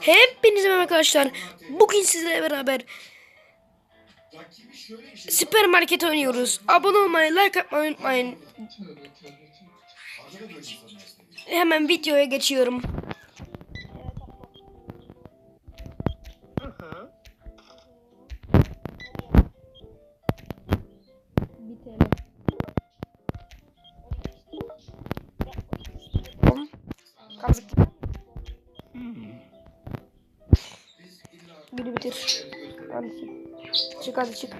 Hepinize merhaba arkadaşlar. Bugün sizlerle beraber süpermarket oynuyoruz. Abone olmayı, like atmayı unutmayın. Hemen videoya geçiyorum. Bir Kazık. Günü bitir. Hadi çık. Hadi çık.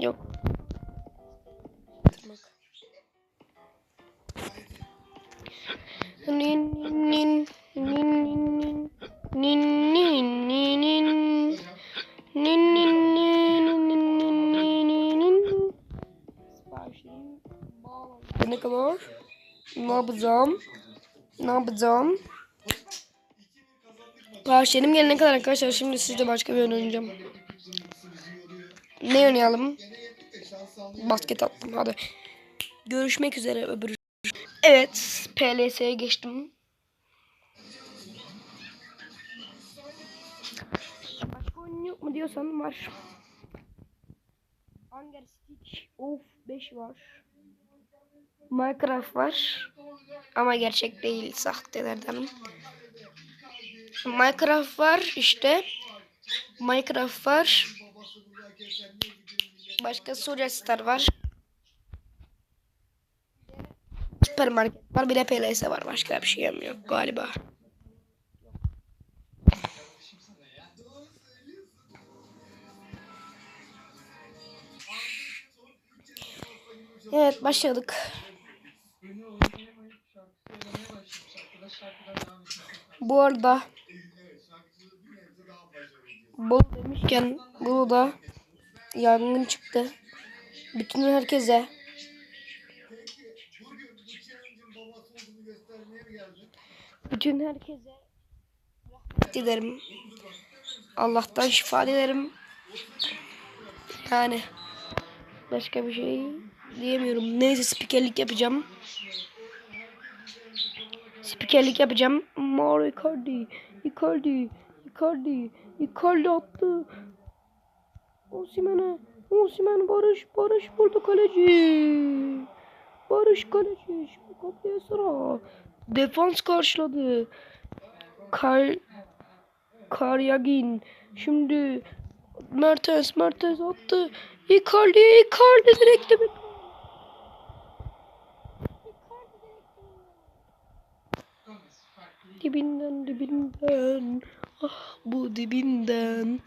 Yok. Tırnak. Nin nin nin nin nin nin nin nin nin Nin nin nin nin nin nin nin nin. Siparişim bağlandı. Ne kadar? Ne yapacağım? Ne yapacağım? Siparişlerim gelene kadar arkadaşlar şimdi sizle başka bir oynayacağım. Ne oynayalım? Basket attım hadi. Görüşmek üzere öbür. Evet PLS'ye geçtim. Başka oyun yok mu diyorsan var. Hunger Stitch of 5 var. Minecraft var. Ama gerçek değil sahtelerden. Minecraft var işte. Minecraft var. Başka Surya Star var. Süpermarket var. Bir de PLS var. Başka bir şey yok galiba. Evet başladık. Bu arada Bolu demişken Bolu'da yangın çıktı. Bütün herkese bütün herkese dilerim. Allah'tan şifa dilerim. Yani başka bir şey diyemiyorum. Neyse spikerlik yapacağım. Spikerlik yapacağım. Mauro Icardi, Icardi, Icardi, Icardi attı. Osimhen'e, Osimhen Barış, Barış vurdu kaleci. Barış kaleci. Şimdi kapıya sıra. Defans karşıladı. Kar, Karyagin. Şimdi Mertens, Mertens attı. Icardi, Icardi direkt de Dibinden dibinden ah bu dibinden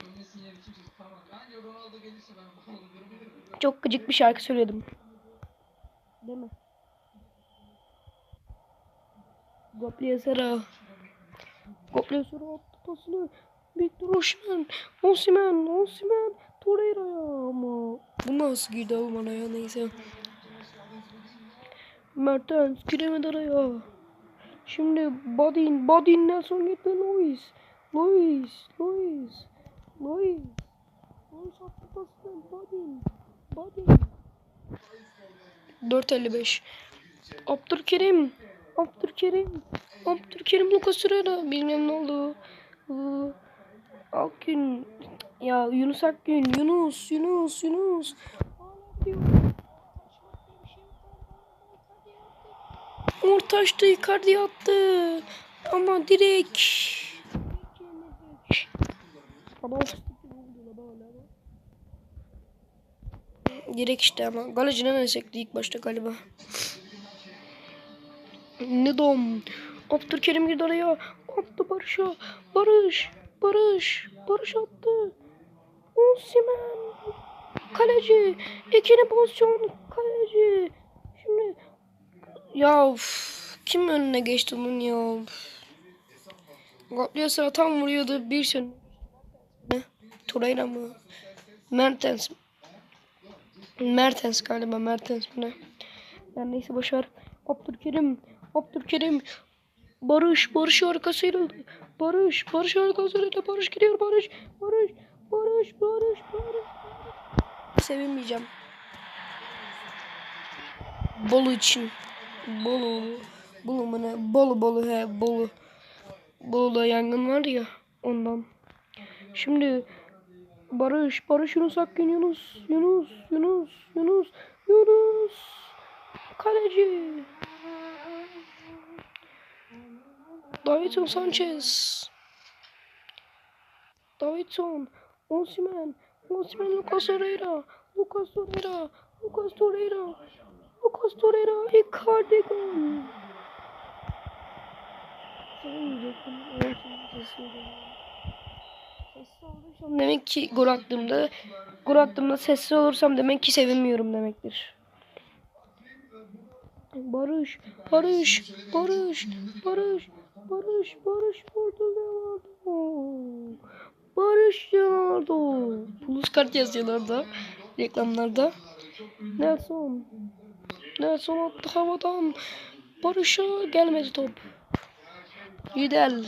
Çok gıcık bir şarkı söyledim. Değil mi? Gopliye Sara. Gopliye Sara attı pasını. Victor Osimhen. Osimhen. Osimhen. Torreira'ya ama. Bu nasıl girdi bana ya neyse. Mertens giremedi araya. Şimdi Badin, Badin Nelson gitti Luis. Luis, Luis, Luis. Luis attı pasını Badin. Badin. 4.55. Abdülkerim. Abdülkerim. Abdülkerim Lucas Torreira. Bilmem ne oldu. Ee, Akgün. Ya Yunus Akgün. Yunus, Yunus, Yunus. Diyor. Ortaçta Icardi attı. Ama direkt. Direkt işte ama. Galecine ne sekti ilk başta galiba. Nidom. Abdülkerim girdi oraya. Attı Barış'a. Barış. Barış. Barış attı. Osimhen. Kaleci. İkili pozisyon. Kaleci. Ya uf, kim önüne geçti bunun ya? Gabriel sıra tam vuruyordu bir şey. Ne? Torreira mı? Mertens. Mertens galiba Mertens mi ne? Yani neyse boşver. Abdülkerim. Abdülkerim. Barış. Barış arkasıyla. Barış. Barış arkasıyla. Barış gidiyor. Barış. Barış. Barış. Barış. Barış. Sevinmeyeceğim. Bolu için. Bolu. Bolu mu ne? Bolu Bolu he Bolu. Bolu'da yangın var ya ondan. Şimdi Barış, Barış Yunus Akgün Yunus, Yunus, Yunus, Yunus, Yunus. Kaleci. Davinson Sanchez. Davidson, Osimhen, Osimhen, Lucas Torreira, Lucas Torreira, Lucas Torreira, Lucas Torreira, Icardi olursam demek ki gol attığımda, gol attığımda sessiz olursam demek ki sevinmiyorum demektir. Barış, Barış, Barış, Barış, Barış, Barış Leonardo. Barış Leonardo. Plus kart yazıyorlar da reklamlarda. Nelson. Nelson attı havadan. Barış'a gelmedi top. Lidl.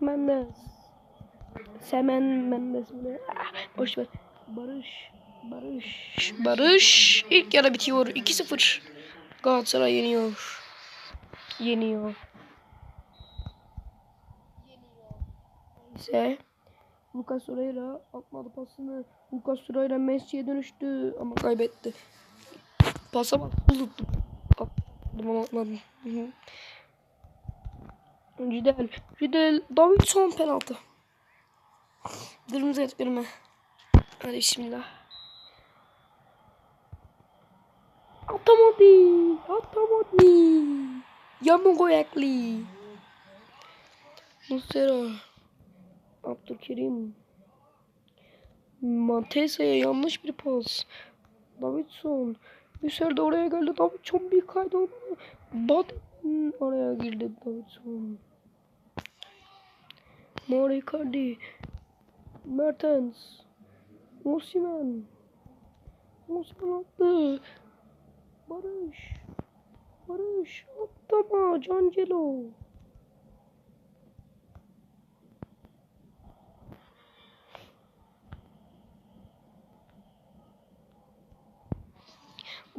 Mendes. Semen Mendes mi? Ah, boş ver. Barış. Barış. Barış. İlk yarı bitiyor. 2-0. Galatasaray yeniyor. Yeniyor. ise Lucas Torreira atmadı pasını. Lucas Torreira Messi'ye dönüştü ama kaybetti. Pasa bak. Unuttum. Atmadım atmadım. Cidel. Cidel. Davidson penaltı. Kırmızı et kırma. Hadi bismillah. Atamadı. Atamadı. Yamuk ayaklı. Muslera. Abdülkerim. Matesa'ya yanlış bir pas. Davidson. Hüser de oraya geldi. Davidson bir kaydı onu. Bad oraya girdi Davidson. Mori Icardi. Mertens. Osimhen. Osimhen attı. Barış. Barış. Atlama. Cancelo.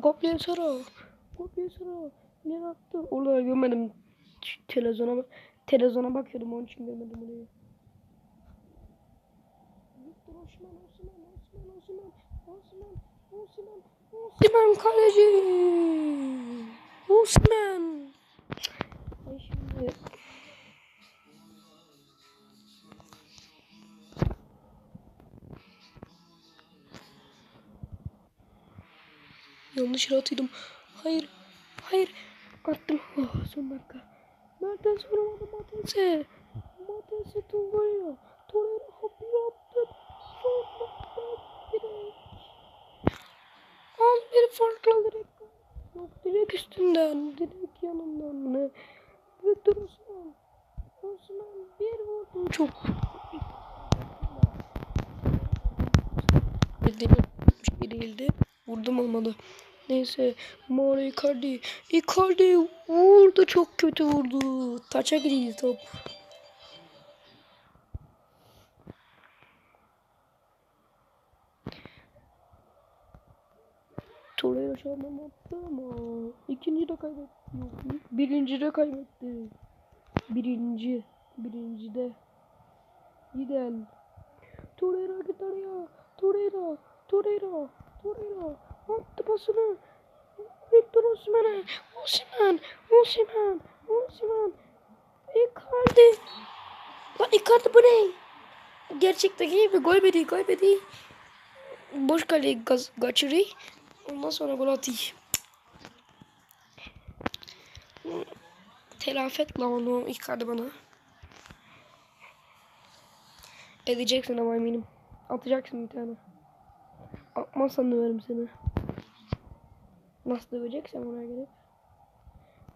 Kopya Sara. Kopya Sara. Ne attı? Orada görmedim. Televizyona. Televizyona bakıyordum onun için görmedim orayı. Victor Osimhen, Osimhen, Osimhen, Osimhen, Osimhen, Osimhen, Osimhen kaleci. Ben şimdi Yanlış yere atıyordum. Hayır. Hayır. Attım. Oh, son dakika. Mertens vuramadı Matens'e. Matens'e Torreira. Torreira hapı attı. Son dakika direkt. Az bir farkla direkt. Yok direkt üstünden. Direkt yanından. Ne? Victor Osimhen. Osimhen bir vurdu. Çok. Bir değildi. Vurdum olmadı. Neyse. Mauro Icardi. Icardi vurdu. Çok kötü vurdu. Taça gidiyor top. Torreira çalmam attı ama ikinci de kaybetti. Yok, birinci de kaybetti. Birinci. Birinci de. Gidel. Torreira git araya. Torreira. Torreira. Torreira. Attı pasını. Victor Osimhen'e. Osimhen. Osimhen. Osimhen. Icardi. Lan Icardi bu ne? Gerçekteki gibi gol bedi. Gol bedi. Boş kaleyi gaz, kaçırıyor. Ondan sonra gol atıyor. Telafi et lan onu Icardi bana. Edeceksin ama eminim. Atacaksın bir tane. Atmazsan döverim seni. Nasıl döveceksem oraya gelip.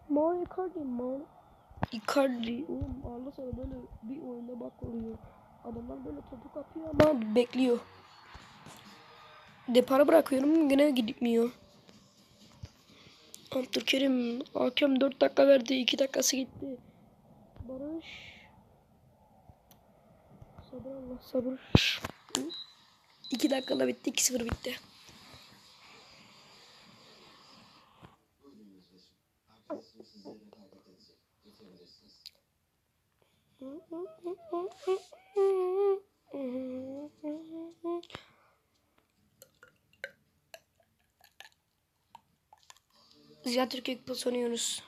Mauro Icardi, Mauro Icardi. Oğlum arada sonra böyle bir oyunda bak oluyor. Adamlar böyle topu kapıyor ama bekliyor. Depara bırakıyorum yine gitmiyor. Abdülkerim hakem 4 dakika verdi 2 dakikası gitti. Barış. Sabır Allah sabır. 2 dakikada bitti 2-0 bitti. Ziya Türkiye Kupası oynuyoruz.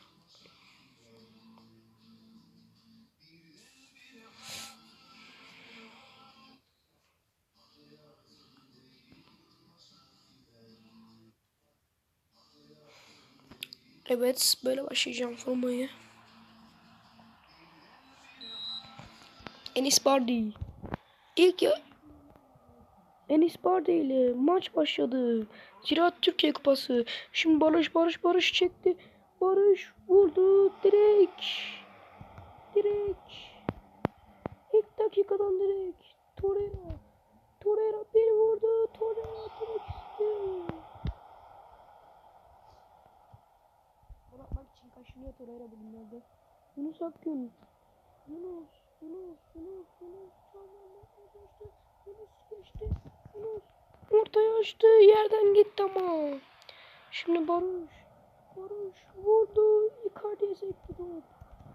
Evet, böyle başlayacağım formayı. Enis Bardi. İlk ya Enis Bardi ile maç başladı. Ziraat Türkiye Kupası. Şimdi Barış Barış Barış çekti. Barış vurdu. Direkt. Direkt. İlk dakikadan direkt. Torreira. Torreira bir vurdu. Torreira direkt için kaşınıyor Torreira bugünlerde. Yunus Akgün. Yunus. Yunus. Yunus. Tamam. Yunus. Yunus geçti. Yunus. Açtı. Yerden gitti ama. Şimdi Barış. Barış vurdu. Icardi'ye sekti top.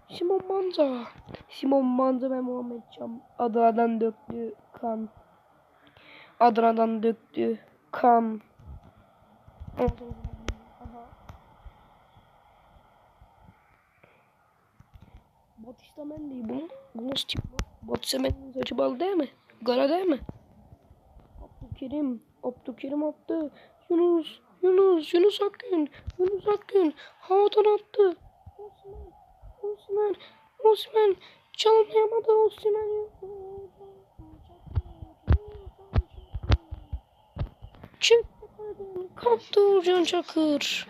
Simon Manza. Simon Manza ve Muhammed Can. Adana'dan döktü kan. Adana'dan döktü kan. Batista Mendy. Bu, bu? Batista Mendy'nin saçı bal değil mi? Gara değil mi? Abdülkerim. Abdülkerim attı. Yunus. Yunus. Yunus Akgün. Yunus Akgün. Havadan attı. Osman. Osman. Osman. Çalmayamadı Osman. Kaleden. Kaptı Uğurcan Çakır.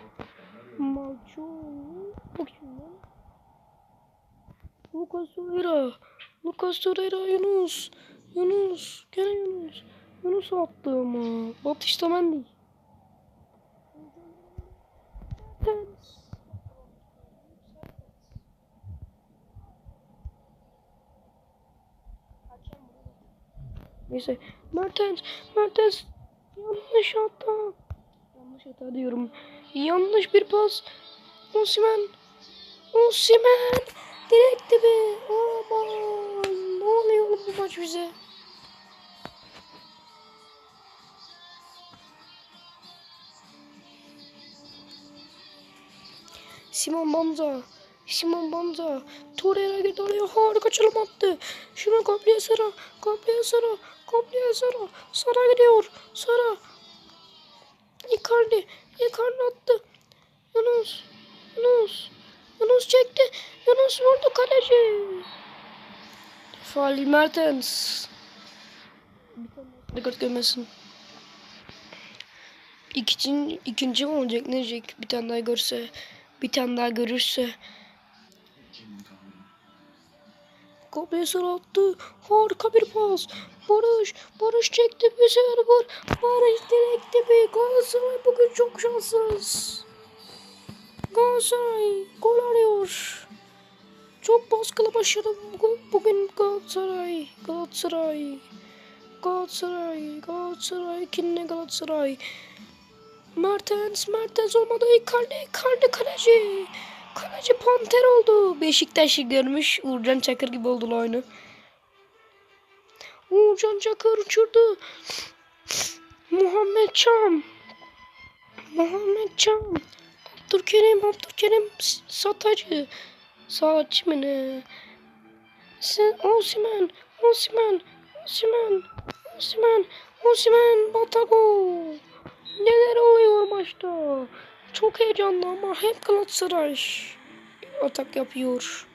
Bu kim lan? Lucas Torreira. Lucas Torreira Yunus. Yunus. Gene Yunus. Yunus attı ama. Batista Mendy. Mertens. Neyse. Mertens. Mertens. Yanlış hata. Yanlış hata diyorum. Yanlış bir pas. Osimhen. Osimhen. Direkt be. Aman. Ne oluyor bu maç bize? Simon Banza. Simon Banza. Torreira oraya. Harika çalım attı. Şunu Gabriel Sara. Gabriel Sara. Gabriel Sara. Sara gidiyor. Sara. Icardi. Icardi attı. Yunus. Yunus. Yunus çekti. Yunus vurdu kaleci. Faal Mertens. Dikkat görmesin. İkinci, ikinci mi olacak ne diyecek bir tane daha görse. Bir tane daha görürse. Gabriel attı. Harika bir pas. Barış. Barış çekti bir sefer var. Barış direkti bir. Galatasaray bugün çok şanssız. Galatasaray gol arıyor. Çok baskılı başladı bugün, bugün Galatasaray. Galatasaray. Galatasaray. Galatasaray. Kinne Galatasaray. Mertens. Mertens olmadı. Icardi. Icardi kaleci. Kaleci panter oldu. Beşiktaş'ı görmüş. Uğurcan Çakır gibi oldu oyunu. Uğurcan Çakır uçurdu. Muhammed Çam. Muhammed Çam. Abdülkerim. Abdülkerim satacı. Saatçi mi ne? Sen Osimen. Osimen. Osimen. Osimen. Osimen. Batago. Neler oluyor maçta? Çok heyecanlı ama hep Galatasaray atak yapıyor.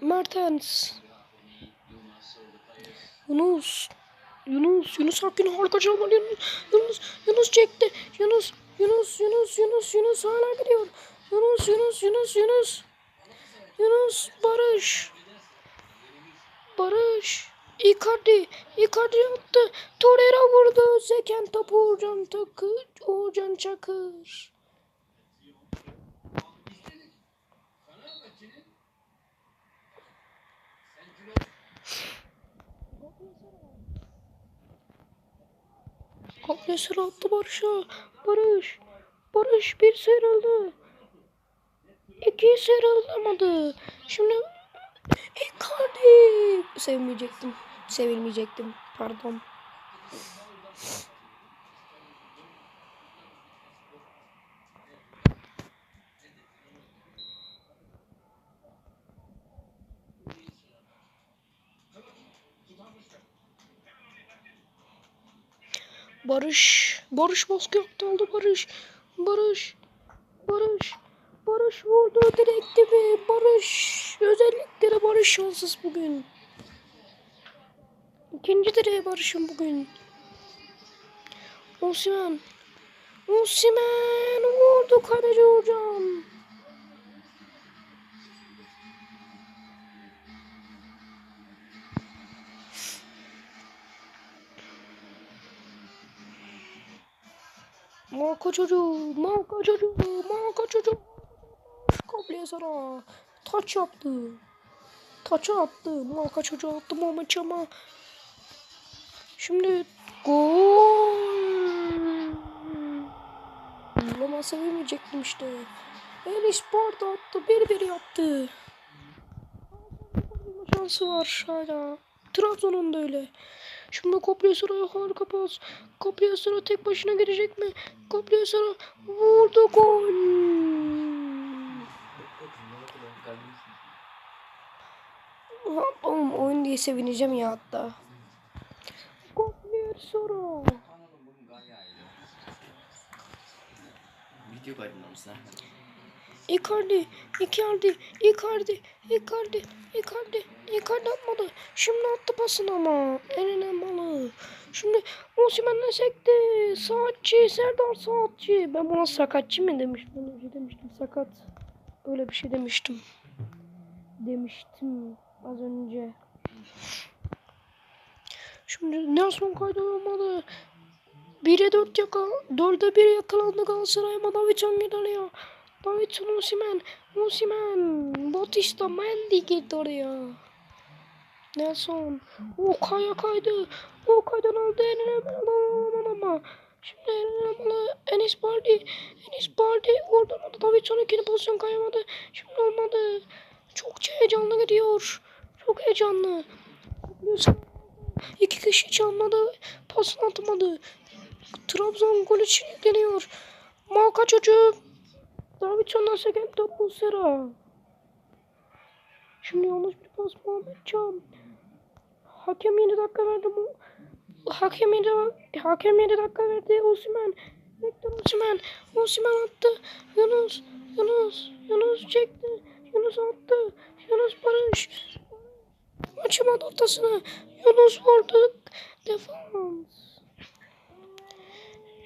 Mertens. Yunus. Yunus. Yunus Akgün harika çalmalı. Yunus. Yunus. Yunus çekti. Yunus. Yunus. Yunus. Yunus. Yunus hala gidiyor. Yunus. Yunus. Yunus. Yunus. Yunus. Barış. Barış. Icardi. Icardi attı. Torreira vurdu. Zeken topu Uğurcan Takır. Uğurcan Çakır. Kompresör attı Barış'a. Barış. Barış bir sıyrıldı. İki sıyrılamadı. Şimdi Icardi. Sevmeyecektim. Sevilmeyecektim. Pardon. Barış. Barış baskı yaptı aldı Barış. Barış. Barış. Barış vurdu direktifi. Barış. Özellikleri Barış şanssız bugün. İkinci direğe Barış'ın bugün. Osimhen. Osimhen vurdu kaleci hocam. Marka çocuğu, marka çocuğu, marka çocuğu. Kabliye sana. Taç yaptı. Taça attı. Marka çocuğu attı Mehmet ama. Şimdi gol. Ama sevinmeyecektim işte. Enis Barda attı. Bir bir yaptı. Şansı var hala. Trabzon'un da öyle. Şimdi Kopya harika pas. Kopya tek başına girecek mi? Kopya vurdu gol. Ulan Oğlum oyun diye sevineceğim ya hatta. Kar yağıyor. Video kaydında mısın ha? Icardi, Icardi, Icardi, Icardi, Icardi, Icardi atmadı. Şimdi attı pasını ama. Eline malı. Şimdi Osimhen'le sekti. Saatçi, Serdar Saatçi. Ben buna sakatçı mı demiştim? Önce demiştim sakat. Öyle bir şey demiştim. Demiştim az önce. Şimdi Nelson kaydı olmalı. 1'e 4 yaka 4'e 1 yakalandı Galatasaray ama Davidson gidiyor. Davidson Osimhen, Osimhen, Batista, Mendy gitti oraya. Nelson, o kaya kaydı. O kaydan aldı eline aman ama. Şimdi eline amalı Enis Bardi, Enis Bardi oradan aldı. Davidson ikinci pozisyon kayamadı. Şimdi olmadı. Çok heyecanlı gidiyor. Çok heyecanlı. İki kişi çalmadı. Pasını atamadı. Trabzon gol için yükleniyor. Malka çocuğu. Davidson'dan seken top bu sıra. Şimdi yanlış bir pas Muhammed Can. Hakem 7 dakika verdi. Hakem 7, hakem 7 dakika verdi Osimhen. Victor Osimhen. Osimhen attı. Yunus. Yunus. Yunus çekti. Yunus attı. Yunus Barış. Açamadı ortasını. Yunus vurdu. Defans.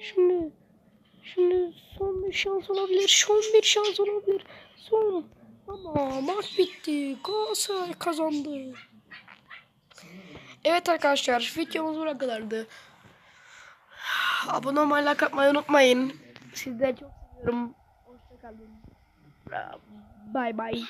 Şimdi Şimdi son bir şans olabilir. Son bir şans olabilir. Son. Ama maç bitti. Galatasaray kazandı. Evet arkadaşlar videomuz buraya kadardı. Abone olmayı, like atmayı unutmayın. Sizleri çok seviyorum. Hoşçakalın. Bye bye.